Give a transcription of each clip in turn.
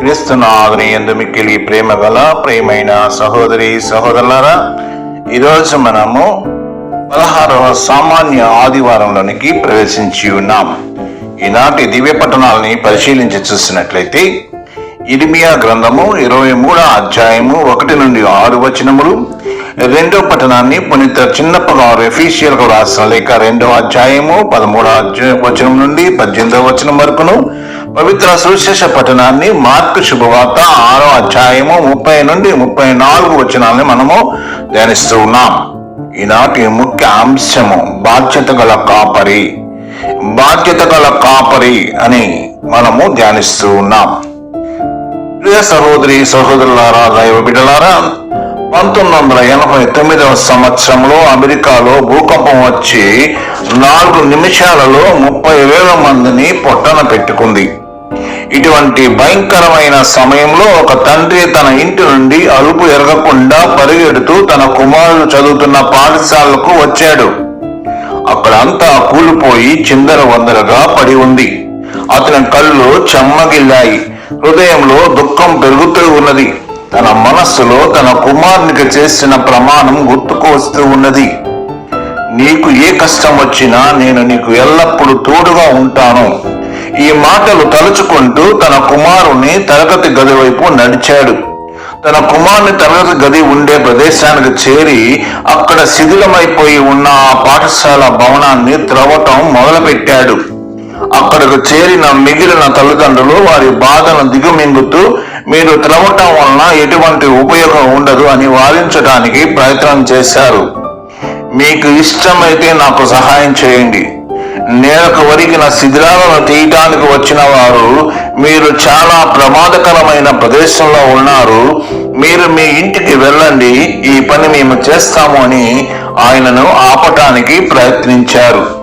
క్రీస్తునాథుని ఎందు మిక్కిలి ప్రేమ గల ప్రేమైన సహోదరి సహోదరులారా ఈరోజు మనము పదహారవ సామాన్య ఆదివారంలోనికి ప్రవేశించి ఉన్నాం. ఈనాటి దివ్య పట్టణాలని పరిశీలించి చూసినట్లయితే ఇరిమియా గ్రంథము ఇరవై మూడో అధ్యాయము ఒకటి నుండి ఆరు వచనములు రెండో పట్టణాన్ని పునీత చిన్నప్ప గారు ఎఫీషియల్ రాసిన లేక రెండో అధ్యాయము పదమూడో అధ్యాయ వచనం నుండి పద్దెనిమిదవ వచనం వరకును పవిత్ర సువిశేష పట్టణాన్ని మార్కు శుభవార్త ఆరో అధ్యాయము ముప్పై నుండి ముప్పై నాలుగు వచనాలని మనము ధ్యానిస్తూ ఉన్నాం ఈనాటి ముఖ్య అంశము బాధ్యత గల కాపరి బాధ్యత గల కాపరి అని మనము ధ్యానిస్తూ ఉన్నాం ప్రియ సహోదరి సహోదరులారా దైవ బిడ్డలారా పంతొమ్మిది వందల ఎనభై తొమ్మిదవ సంవత్సరంలో అమెరికాలో భూకంపం వచ్చి నాలుగు నిమిషాలలో ముప్పై వేల మందిని పొట్టన పెట్టుకుంది. ఇటువంటి భయంకరమైన సమయంలో ఒక తండ్రి తన ఇంటి నుండి అలుపు ఎరగకుండా పరిగెడుతూ తన కుమారుడు చదువుతున్న పాఠశాలకు వచ్చాడు. అక్కడంతా కూలిపోయి చిందర వందరగా పడి ఉంది. అతని కళ్ళు చెమ్మగిల్లాయి. హృదయంలో దుఃఖం పెరుగుతూ ఉన్నది. తన మనస్సులో తన కుమారునికి చేసిన ప్రమాణం గుర్తుకు వస్తూ ఉన్నది. నీకు ఏ కష్టం వచ్చినా నేను నీకు ఎల్లప్పుడూ తోడుగా ఉంటాను. ఈ మాటలు తలుచుకుంటూ తన కుమారుని తరగతి గది వైపు నడిచాడు. తన కుమారుని తరగతి గది ఉండే ప్రదేశానికి చేరి అక్కడ శిథిలమైపోయి ఉన్న ఆ పాఠశాల భవనాన్ని త్రవ్వటం మొదలుపెట్టాడు. అక్కడకు చేరిన మిగిలిన తల్లిదండ్రులు వారి బాధను దిగుమింగుతూ మీరు త్రవ్వటం వలన ఎటువంటి ఉపయోగం ఉండదు అని వాదించడానికి ప్రయత్నం చేశారు. మీకు ఇష్టమైతే నాకు సహాయం చేయండి. నేలకు వరిగిన శిథిలాలను తీయటానికి వచ్చిన వారు మీరు చాలా ప్రమాదకరమైన ప్రదేశంలో ఉన్నారు. మీరు మీ ఇంటికి వెళ్ళండి. ఈ పని మేము చేస్తాము అని ఆయనను ఆపటానికి ప్రయత్నించారు.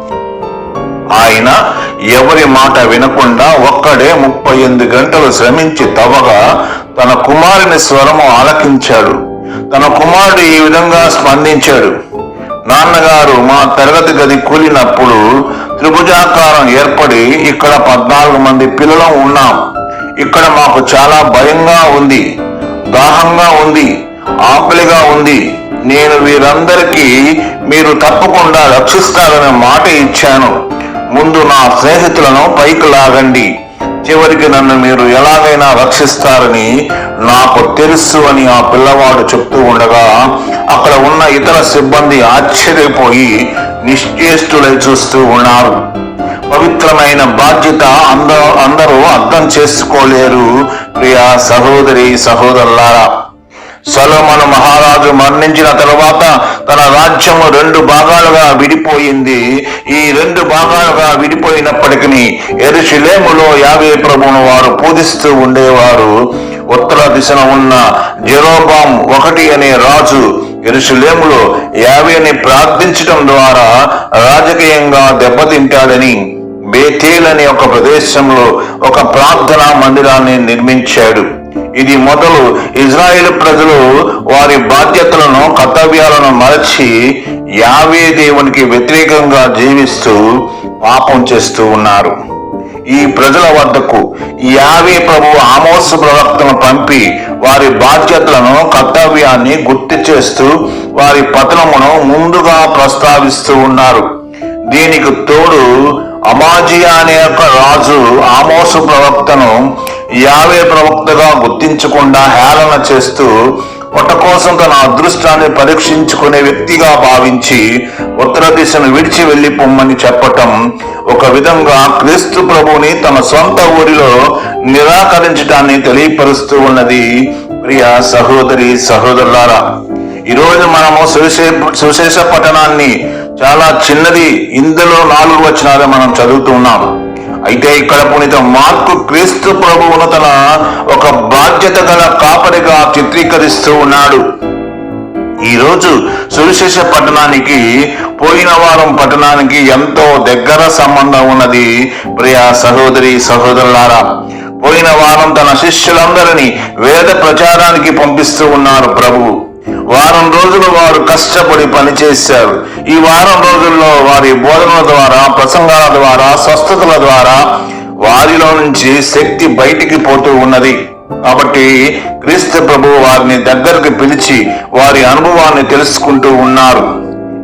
ఆయన ఎవరి మాట వినకుండా ఒక్కడే ముప్పై ఎనిమిది గంటలు శ్రమించి తవ్వగా తన కుమారుని స్వరము ఆలకించాడు. తన కుమారుడు ఈ విధంగా స్పందించాడు. నాన్నగారు మా తరగతి గది కూలినప్పుడు త్రిభుజాకారం ఏర్పడి ఇక్కడ పద్నాలుగు మంది పిల్లలు ఉన్నాం. ఇక్కడ మాకు చాలా భయంగా ఉంది దాహంగా ఉంది ఆకలిగా ఉంది. నేను వీరందరికీ మీరు తప్పకుండా రక్షిస్తారనే మాట ఇచ్చాను. ముందు నా స్నేహితులను పైకి లాగండి. చివరికి నన్ను మీరు ఎలాగైనా రక్షిస్తారని నాకు తెలుసు అని ఆ పిల్లవాడు చెప్తూ ఉండగా అక్కడ ఉన్న ఇతర సిబ్బంది ఆశ్చర్యపోయి నిశ్చేష్టులై చూస్తూ ఉన్నారు. పవిత్రమైన బాధ్యత అందరూ అందరూ అర్థం చేసుకోలేరు. ప్రియ సహోదరి సహోదరులారా సొలొమోను మహారాజు మరణించిన తరువాత తన రాజ్యము రెండు భాగాలుగా విడిపోయింది. ఈ రెండు భాగాలుగా విడిపోయినప్పటికీ ఎరుషులేములో యావే ప్రభువును వారు పూజిస్తూ ఉండేవారు. ఉత్తర దిశన ఉన్న జెరోబాం ఒకటి అనే రాజు ఎరుషులేములో యావేని ప్రార్థించడం ద్వారా రాజకీయంగా దెబ్బతింటాడని బేతేల్ అనే ఒక ప్రదేశంలో ఒక ప్రార్థనా మందిరాన్ని నిర్మించాడు. ఇది మొదలు ఇజ్రాయేల్ ప్రజలు వారి బాధ్యతలను కర్తవ్యాలను మరచి యావే దేవునికి వ్యతిరేకంగా జీవిస్తూ పాపం చేస్తూ ఉన్నారు. ఈ ప్రజల వద్దకు యావే ప్రభు ఆమోస ప్రవక్తను పంపి వారి బాధ్యతలను కర్తవ్యాన్ని గుర్తు చేస్తూ వారి పతనమును ముందుగా ప్రస్తావిస్తూ ఉన్నారు. దీనికి తోడు అమాజియా అనే ఒక రాజు ఆమోసు ప్రవక్తను యావే ప్రవక్తగా గుర్తించకుండా హేళన చేస్తూ పొట్ట కోసం తన అదృష్టాన్ని పరీక్షించుకునే వ్యక్తిగా భావించి ఉత్తర దిశను విడిచి వెళ్ళి పొమ్మని చెప్పటం ఒక విధంగా క్రీస్తు ప్రభుని తన సొంత ఊరిలో నిరాకరించడాన్ని తెలియపరుస్తూ ఉన్నది. ప్రియ సహోదరి సహోదరులారా ఈరోజు మనము సువిశే సుశేష పట్టణాన్ని చాలా చిన్నది. ఇందులో నాలుగు వచనాలు మనం చదువుతున్నాం అయితే ఇక్కడ పునీత మార్కు క్రీస్తు ప్రభువును తన ఒక బాధ్యత గల కాపరిగా చిత్రీకరిస్తూ ఉన్నాడు. ఈ రోజు సువిశేష పట్టణానికి పోయిన వారం పట్టణానికి ఎంతో దగ్గర సంబంధం ఉన్నది ప్రియ సహోదరి సహోదరులారా. పోయిన వారం తన శిష్యులందరినీ వేద ప్రచారానికి పంపిస్తూ ఉన్నారు ప్రభువు. వారం రోజులు వారు కష్టపడి పనిచేశారు. ఈ వారం రోజుల్లో వారి బోధనల ద్వారా ప్రసంగాల ద్వారా స్వస్థతల ద్వారా వారిలో నుంచి శక్తి బయటికి పోతూ ఉన్నది. కాబట్టి క్రీస్తు ప్రభు వారిని దగ్గరకు పిలిచి వారి అనుభవాన్ని తెలుసుకుంటూ ఉన్నారు.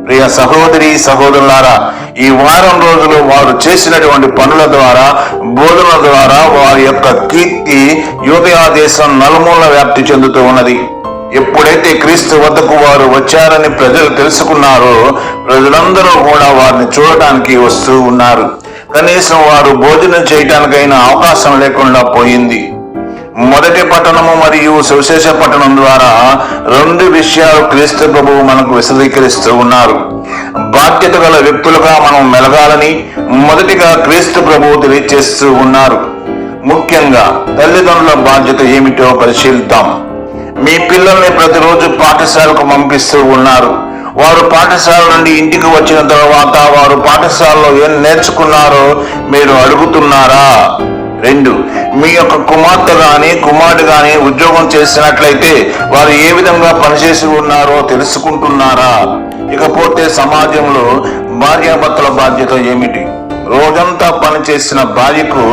ప్రియ సహోదరి సహోదరులారా ఈ వారం రోజులు వారు చేసినటువంటి పనుల ద్వారా బోధన ద్వారా వారి యొక్క కీర్తి యూదయా దేశం నలుమూల వ్యాప్తి చెందుతూ ఉన్నది. ఎప్పుడైతే క్రీస్తు వద్దకు వారు వచ్చారని ప్రజలు తెలుసుకున్నారో ప్రజలందరూ కూడా వారిని చూడటానికి వస్తూ ఉన్నారు. కనీసం వారు భోజనం చేయటానికైనా అవకాశం లేకుండా పోయింది. మొదటి పట్టణము మరియు సువిశేష పట్టణం ద్వారా రెండు విషయాలు క్రీస్తు ప్రభువు మనకు విశదీకరిస్తూ ఉన్నారు. బాధ్యత గల వ్యక్తులుగా మనం మెలగాలని మొదటిగా క్రీస్తు ప్రభువు తెలియచేస్తూ ఉన్నారు. ముఖ్యంగా తల్లిదండ్రుల బాధ్యత ఏమిటో పరిశీలిద్దాం. మీ పిల్లల్ని ప్రతిరోజు పాఠశాలకు పంపిస్తూ ఉన్నారు. వారు పాఠశాల నుండి ఇంటికి వచ్చిన తర్వాత వారు పాఠశాలలో ఏం నేర్చుకున్నారో మీరు అడుగుతున్నారా? రెండు మీ యొక్క కుమార్తె కానీ కుమారుడు కానీ ఉద్యోగం చేసినట్లయితే వారు ఏ విధంగా పనిచేసి ఉన్నారో తెలుసుకుంటున్నారా? ఇకపోతే సమాజంలో భార్యాభర్తల బాధ్యత ఏమిటి? రోజంతా పనిచేసిన భార్యకు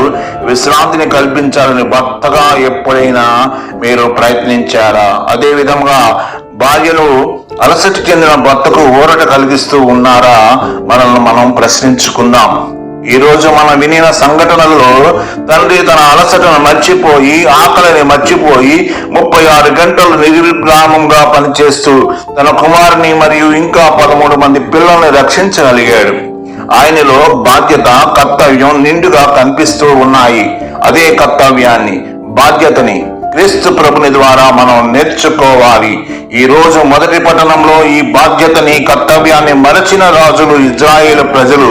విశ్రాంతిని కల్పించాలని భర్తగా ఎప్పుడైనా మీరు ప్రయత్నించారా? అదే విధంగా భార్యలు అలసట చెందిన భర్తకు ఊరట కలిగిస్తూ ఉన్నారా? మనల్ని మనం ప్రశ్నించుకుందాం. ఈ రోజు మనం వినిన సంఘటనల్లో తండ్రి తన అలసటను మర్చిపోయి ఆకలిని మర్చిపోయి ముప్పై ఆరు గంటలు నిర్విగ్రామంగా పనిచేస్తూ తన కుమారుని మరియు ఇంకా పదమూడు మంది పిల్లల్ని రక్షించగలిగాడు. ఆయనలో బాధ్యత కర్తవ్యం నిండుగా కనిపిస్తూ ఉన్నాయి. అదే కర్తవ్యాన్ని బాధ్యతని క్రీస్తు ప్రభుని ద్వారా మనం నేర్చుకోవాలి. ఈ రోజు మొదటి పట్టణంలో ఈ బాధ్యతని కర్తవ్యాన్ని మరచిన రాజులు ఇజ్రాయేల్ ప్రజలు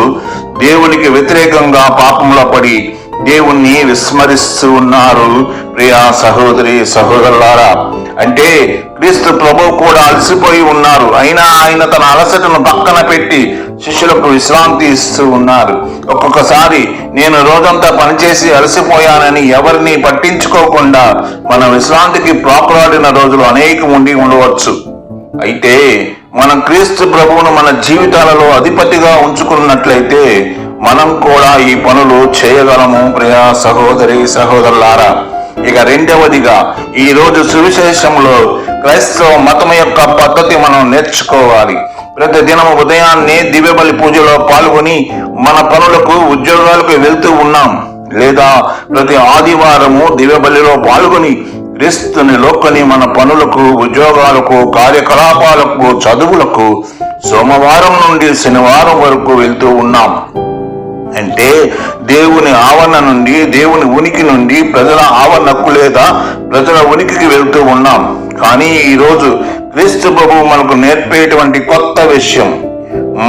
దేవునికి వ్యతిరేకంగా పాపంలో పడి దేవుణ్ణి విస్మరిస్తూ ఉన్నారు. ప్రియా సహోదరి సహోదరులారా అంటే క్రీస్తు ప్రభు కూడా అలసిపోయి ఉన్నారు. అయినా ఆయన తన అలసటను పక్కన పెట్టి శిష్యులకు విశ్రాంతి ఇస్తూ ఉన్నారు. ఒక్కొక్కసారి నేను రోజంతా పనిచేసి అలసిపోయానని ఎవరిని పట్టించుకోకుండా మన విశ్రాంతికి ప్రాకులాడిన రోజులు అనేకం ఉండి ఉండవచ్చు. అయితే మనం క్రీస్తు ప్రభువును మన జీవితాలలో అధిపతిగా ఉంచుకున్నట్లయితే మనం కూడా ఈ పనులు చేయగలము. ప్రియా సహోదరి సహోదరులారా ఇక రెండవదిగా ఈ రోజు సువిశేషంలో క్రైస్తవ మతం యొక్క పద్ధతి మనం నేర్చుకోవాలి. ప్రతి దినం ఉదయాన్నే దివ్యబలి పూజలో పాల్గొని మన పనులకు ఉద్యోగాలకు వెళ్తూ ఉన్నాం. లేదా ప్రతి ఆదివారము దివ్యబలిలో పాల్గొని క్రీస్తుని లోకని మన పనులకు ఉద్యోగాలకు కార్యకలాపాలకు చదువులకు సోమవారం నుండి శనివారం వరకు వెళ్తూ ఉన్నాం. అంటే దేవుని ఆవరణ నుండి దేవుని ఉనికి నుండి ప్రజల ఆవరణకు లేదా ప్రజల ఉనికికి వెళ్తూ ఉన్నాం. కానీ ఈరోజు క్రీస్తు ప్రభువు మనకు నేర్పేటువంటి కొత్త విషయం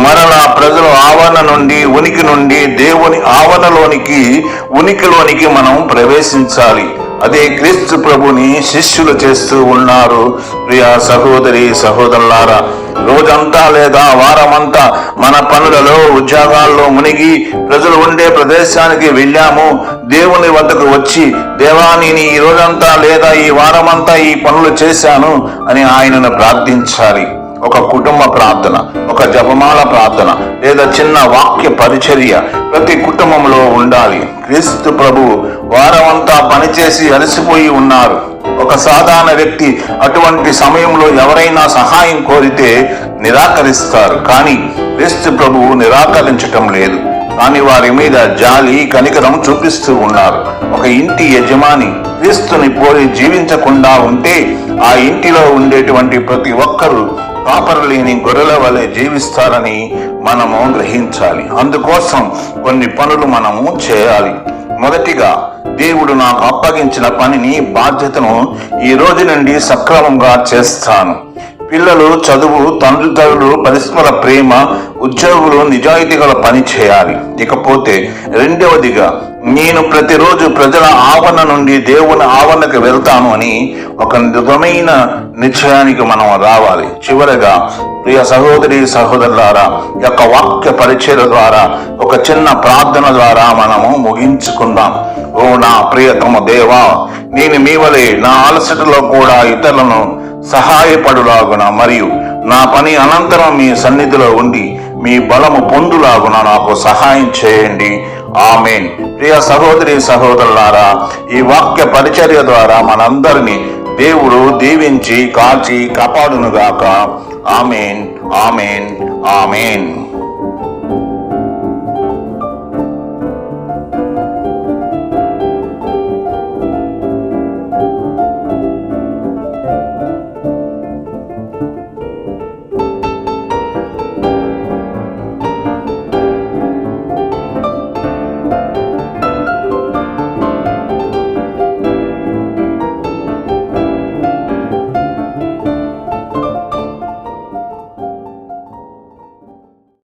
మరలా ప్రజల ఆవరణ నుండి ఉనికి నుండి దేవుని ఆవరణలోనికి ఉనికిలోనికి మనం ప్రవేశించాలి. అదే క్రీస్తు ప్రభుని శిష్యులు చేస్తూ ఉన్నారు. ప్రియా సహోదరి సహోదరులారా రోజంతా లేదా వారమంతా మన పనులలో ఉద్యోగాల్లో మునిగి ప్రజలు ఉండే ప్రదేశానికి వెళ్ళాము. దేవుని వద్దకు వచ్చి దేవా నేను ఈ రోజంతా లేదా ఈ వారమంతా ఈ పనులు చేశాను అని ఆయనను ప్రార్థించాలి. ఒక కుటుంబ ప్రార్థన ఒక జపమాల ప్రార్థన లేదా చిన్న వాక్య పరిచర్య ప్రతి కుటుంబంలో ఉండాలి. క్రీస్తు ప్రభు వారమంతా పనిచేసి అలసిపోయి ఉన్నారు. ఒక సాధారణ వ్యక్తి అటువంటి సమయంలో ఎవరైనా సహాయం కోరితే నిరాకరిస్తారు. కానీ క్రీస్తు ప్రభువు నిరాకరించటం లేదు. కానీ వారి మీద జాలి కనికరం చూపిస్తూ ఉన్నారు. ఒక ఇంటి యజమాని క్రీస్తుని పోలి జీవించకుండా ఉంటే ఆ ఇంటిలో ఉండేటువంటి ప్రతి ఒక్కరూ కాపరు లేని గొర్రెల వలె జీవిస్తారని మనము గ్రహించాలి. అందుకోసం కొన్ని పనులు మనము చేయాలి. మొదటిగా దేవుడు నాకు అప్పగించిన పనిని బాధ్యతను ఈ రోజు నుండి సక్రమంగా చేస్తాను. పిల్లలు చదువు తండ్రిదండ్రులు పరిశ్రమల ప్రేమ ఉద్యోగులు నిజాయితీ గల పని చేయాలి. ఇకపోతే రెండవదిగా నేను ప్రతిరోజు ప్రజల ఆవరణ నుండి దేవుని ఆవరణకు వెళ్తాను అని ఒక నిజమైన నిశ్చయానికి మనం రావాలి. చివరగా ప్రియ సహోదరి సహోదరులారా యొక్క వాక్య పరిచయ ద్వారా ఒక చిన్న ప్రార్థన ద్వారా మనము ముగించుకుందాం. ఓ నా ప్రియతమ దేవా నేను మీ వలె నా అలసటలో కూడా ఇతరులను సహాయపడులాగున మరియు నా పని అనంతరం మీ సన్నిధిలో ఉండి మీ బలము పొందులాగున నాకు సహాయం చేయండి. ఆమెన్. ప్రియ సహోదరి సహోదరులారా ఈ వాక్య పరిచర్య ద్వారా మనందరినీ దేవుడు దీవించి కాచి కాపాడునుగాక. Amen amen amen.